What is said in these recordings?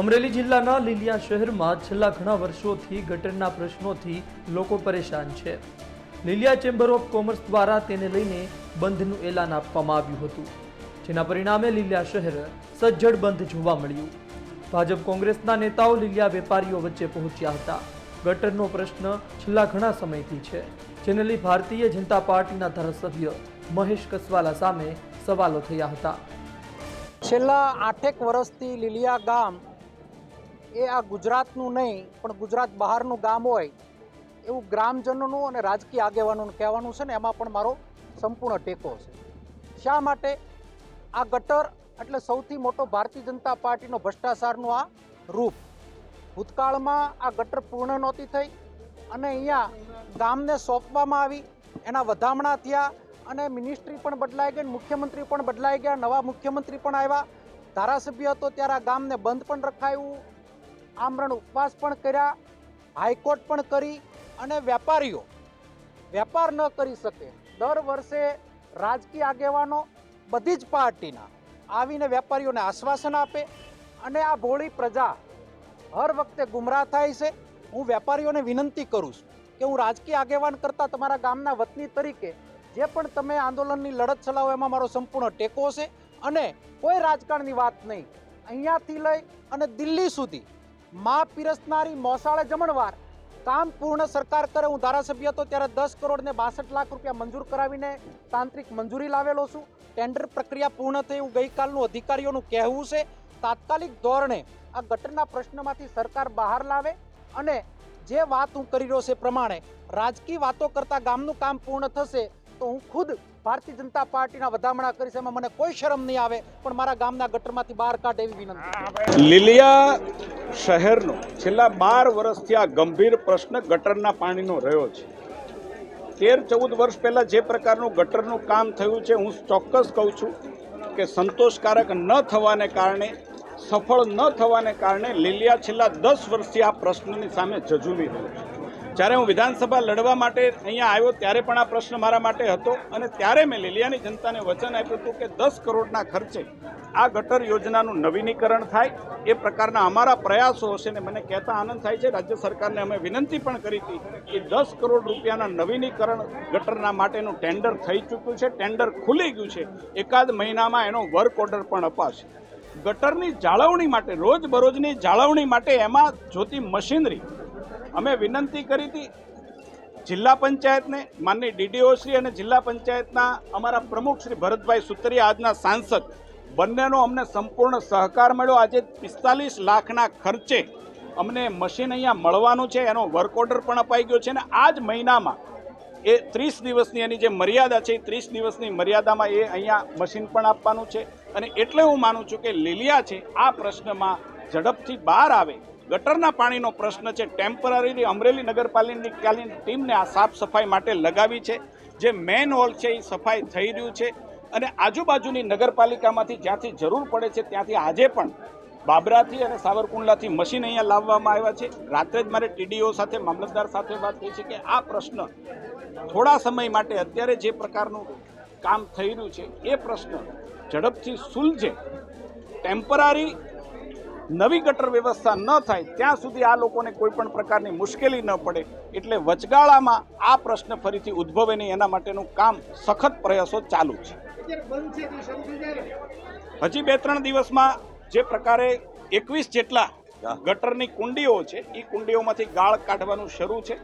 અમરેલી જિલ્લાના લીલિયા શહેરમાં છેલ્લા ઘણા વર્ષોથી ગટરના પ્રશ્નોથી લોકો પરેશાન છે. લીલિયા ચેમ્બર ઓફ કોમર્સ દ્વારા તેને લઈને બંધનું એલાન આપવામાં આવ્યું હતું, જેના પરિણામે લીલિયા શહેર સજ્જડ બંધ જોવા મળ્યું. ભાજપ કોંગ્રેસના નેતાઓ લીલિયા વેપારીઓ વચ્ચે પહોંચ્યા હતા. ગટરનો પ્રશ્ન છેલ્લા ઘણા સમયથી છે, જેને લઈ ભારતીય જનતા પાર્ટીના ધારાસભ્ય મહેશ કસવાલા સામે સવાલો થયા હતા. છેલ્લા આઠેક વર્ષથી લીલિયા ગામ એ આ ગુજરાતનું નહીં, પણ ગુજરાત બહારનું ગામ હોય, એવું ગ્રામજનોનું અને રાજકીય આગેવાનોનું કહેવાનું છે ને, એમાં પણ મારો સંપૂર્ણ ટેકો છે. શા માટે? આ ગટર એટલે સૌથી મોટો ભારતીય જનતા પાર્ટીનો ભ્રષ્ટાચારનું આ રૂપ. ભૂતકાળમાં આ ગટર પૂર્ણ નહોતી થઈ અને અહીંયા ગામને સોંપવામાં આવી, એના વધામણા થયા અને મિનિસ્ટ્રી પણ બદલાઈ ગઈ મુખ્યમંત્રી પણ બદલાઈ ગયા, નવા મુખ્યમંત્રી પણ આવ્યા. ધારાસભ્ય હતો ત્યારે આ ગામને બંધ પણ રખાયું આમરણ ઉપવાસ પણ કર્યા, હાઈકોર્ટ પણ કરી અને વેપારીઓ વેપાર ન કરી શકે. દર વર્ષે રાજકીય આગેવાનો બધી જ પાર્ટીના આવીને વેપારીઓને આશ્વાસન આપે અને આ ભોળી પ્રજા હર વખતે ગુમરાહ થાય છે. હું વેપારીઓને વિનંતી કરું છું કે હું રાજકીય આગેવાન કરતાં તમારા ગામના વતની તરીકે જે પણ તમે આંદોલનની લડત ચલાવો એમાં મારો સંપૂર્ણ ટેકો છે અને કોઈ રાજકારણની વાત નહીં. અહીંયાથી લઈ અને દિલ્હી સુધી માં પીરસનારી મોસાળે જમણવાર. કામ પૂર્ણ સરકાર કરે હું ધારાસભ્ય હતો ત્યારે દસ કરોડ ને બાસઠ લાખ રૂપિયા મંજૂર કરાવીને તાંત્રિક મંજૂરી લાવેલો છું. ટેન્ડર પ્રક્રિયા પૂર્ણ થઈ એવું ગઈકાલનું અધિકારીઓનું કહેવું છે. તાત્કાલિક ધોરણે આ ગટરના પ્રશ્નમાંથી સરકાર બહાર લાવે અને જે વાત હું કરી રહ્યો છે પ્રમાણે રાજકીય વાતો કરતાં ગામનું કામ પૂર્ણ થશે તો હું ખુદ ભારતીય જનતા પાર્ટીના વધામણા કરીશ. એમાં મને કોઈ શરમ નહીં આવે, પણ મારા ગામના ગટરમાંથી બહાર કાઢે એવી વિનંતી લીલિયા શહેરનો છેલ્લા બાર વર્ષથી આ ગંભીર પ્રશ્ન ગટરના પાણીનો રહ્યો છે. તેર ચૌદ વર્ષ પહેલાં જે પ્રકારનું ગટરનું કામ થયું છે, હું ચોક્કસ કહું છું કે સંતોષકારક ન થવાને કારણે, સફળ ન થવાને કારણે લીલિયા છેલ્લા દસ વર્ષથી આ પ્રશ્નની સામે જજુમી રહ્યું છે. જ્યારે હું વિધાનસભા લડવા માટે અહીંયા આવ્યો, ત્યારે પણ આ પ્રશ્ન મારા માટે હતો અને ત્યારે મેં લીલિયાની જનતાને વચન આપ્યું હતું કે દસ કરોડના ખર્ચે આ ગટર યોજનાનું નવીનીકરણ થાય. એ પ્રકારના અમારા પ્રયાસો હશે ને મને કહેતા આનંદ થાય છે. રાજ્ય સરકારને અમે વિનંતી પણ કરી હતી કે દસ કરોડ રૂપિયાના નવીનીકરણ ગટરના માટેનું ટેન્ડર થઈ ચૂક્યું છે. ટેન્ડર ખુલી ગયું છે. એકાદ મહિનામાં એનો વર્ક ઓર્ડર પણ અપાશે. ગટરની જાળવણી માટે, રોજબરોજની જાળવણી માટે એમાં જોતી મશીનરી અમે વિનંતી કરી હતી જિલ્લા પંચાયતને, માનની ડીડીઓ શ્રી અને જિલ્લા પંચાયતના અમારા પ્રમુખ શ્રી ભરતભાઈ સુતરિયા, આજના સાંસદ, બંનેનો અમને સંપૂર્ણ સહકાર મળ્યો. આજે પિસ્તાલીસ લાખના ખર્ચે અમને મશીન અહીંયા મળવાનું છે, એનો વર્ક ઓર્ડર પણ અપાઈ ગયો છે અને આ જ મહિનામાં એ ત્રીસ દિવસની એની જે મર્યાદા છે, એ ત્રીસ દિવસની મર્યાદામાં એ અહીંયા મશીન પણ આપવાનું છે. અને એટલે હું માનું છું કે લીલિયા છે, આ પ્રશ્નમાં ઝડપથી બહાર આવે ગટરના પાણીનો પ્રશ્ન છે. ટેમ્પરરીલી અમરેલી નગરપાલિકાની ટીમને આ સાફ સફાઈ માટે લગાવી છે? જે મેન હોલ છે, એ સફાઈ થઈ રહ્યું છે. અને આજુબાજુની નગરપાલિકામાંથી જ્યાંથી જરૂર પડે છે, ત્યાંથી આજે પણ બાબરાથી અને સાવરકુંડલાથી મશીન અહીંયા લાવવામાં આવ્યા છે. રાત્રે જ મારે ટીડીઓ સાથે, મામલતદાર સાથે વાત થઈ છે કે આ પ્રશ્ન થોડા સમય માટે અત્યારે જે પ્રકારનું કામ થઈ રહ્યું છે, એ પ્રશ્ન ઝડપથી સુલઝે. ટેમ્પરરી નવી ગટર વ્યવસ્થા ન થાય ત્યાં સુધી આ લોકોને કોઈ પણ પ્રકારની મુશ્કેલી ન પડે. એટલે વચગાળામાં આ પ્રશ્ન ફરીથી ઉદ્ભવે નહીં એના માટેનું કામ સખત પ્રયાસો ચાલુ છે. હજી બે ત્રણ દિવસમાં જે પ્રકારે એકવીસ જેટલા ગટરની કુંડીઓ છે એ કુંડીઓમાંથી ગાળ કાઢવાનું શરૂ છે.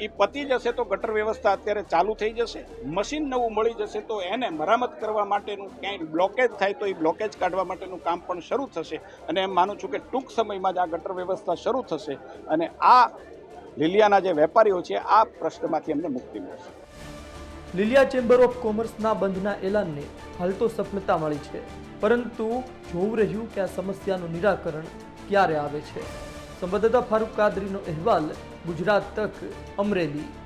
એ પતી જશે તો ગટર વ્યવસ્થા અત્યારે ચાલુ થઈ જશે. મશીન નવું મળી જશે તો એને મરામત કરવા માટેનું ક્યાંય બ્લોકેજ થાય તો એ બ્લોકેજ કાઢવા માટેનું કામ પણ શરૂ થશે. અને એમ માનું છું કે ટૂંક સમયમાં જ આ ગટર વ્યવસ્થા શરૂ થશે અને આ લીલિયાના જે વેપારીઓ છે, આ પ્રશ્નમાંથી એમને મુક્તિ મળશે. લીલિયા ચેમ્બર ઓફ કોમર્સના બંધના એલાનને હાલ તો સફળતા મળી છે. પરંતુ જોવું રહ્યું કે આ સમસ્યાનું નિરાકરણ ક્યારે આવે છે? સંવાદદાતા ફારૂક કાદરીનો અહેવાલ ગુજરાત તક અમરેલી.